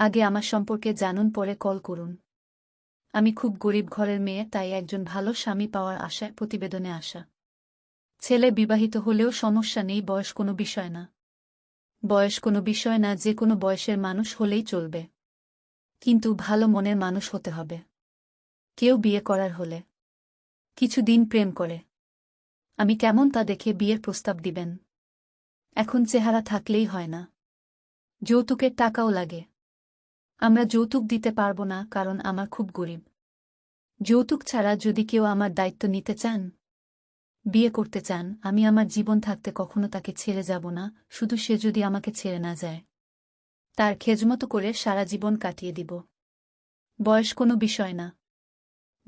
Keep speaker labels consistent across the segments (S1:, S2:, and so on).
S1: আগে আমার সম্পর্কে জানুন, পরে কল করুন। আমি খুব গরিব ঘরের মেয়ে, তাই একজন ভালো স্বামী পাওয়ার আশায় প্রতিবেদনে আসা ছেলে বিবাহিত হলেও সমস্যা নেই, বয়স কোনো বিষয় না। বয়স কোনো বিষয় না, যে কোনো বয়সের মানুষ হলেই চলবে। কিন্তু ভালো মনের মানুষ হতে হবে। কেউ বিয়ে করার হলে। কিছুদিন প্রেম করে। আমি কেমন তা দেখে বিয়ের প্রস্তাব দিবেন? এখন চেহারা থাকলেই হয় না। যৌতুকের টাকাও লাগে। আমরা যৌতুক দিতে পারব না, কারণ আমার খুব গরিব। যৌতুক ছাড়া যদি কেউ আমার দায়িত্ব নিতে চান, বিয়ে করতে চান, আমি আমার জীবন থাকতে কখনো তাকে ছেড়ে যাব না, শুধু সে যদি আমাকে ছেড়ে না যায়। তার খেজমতো করে সারা জীবন কাটিয়ে দিব। বয়স কোনো বিষয় না।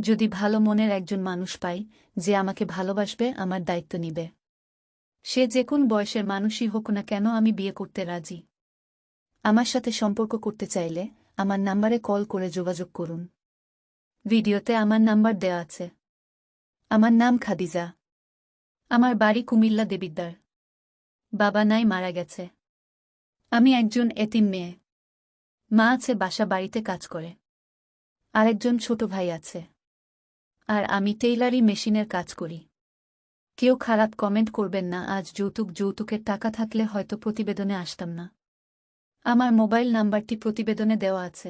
S1: যদি ভালো মনের একজন মানুষ পাই, যে আমাকে ভালোবাসবে, আমার দায়িত্ব নিবে। সে যে কোন বয়সের মানুষই হোক না কেন আমি বিয়ে করতে রাজি। আমার সাথে সম্পর্ক করতে চাইলে আমার নাম্বারে কল করে যোগাযোগ করুন। ভিডিওতে আমার নাম্বার দেওয়া আছে। আমার নাম খাদিজা। আমার বাড়ি কুমিল্লা দেবিদ্দার বাবা নাই মারা গেছে। আমি একজন এতিম মেয়ে। মা আছে বাসা বাড়িতে কাজ করে। আরেকজন ছোট ভাই আছে। আর আমি টেইলারি মেশিনের কাজ করি। কেউ খারাপ কমেন্ট করবেন না, আজ যৌতুক, যৌতুকের টাকা থাকলে হয়তো প্রতিবেদনে আসতাম না। আমার মোবাইল নাম্বারটি প্রতিবেদনে দেওয়া আছে।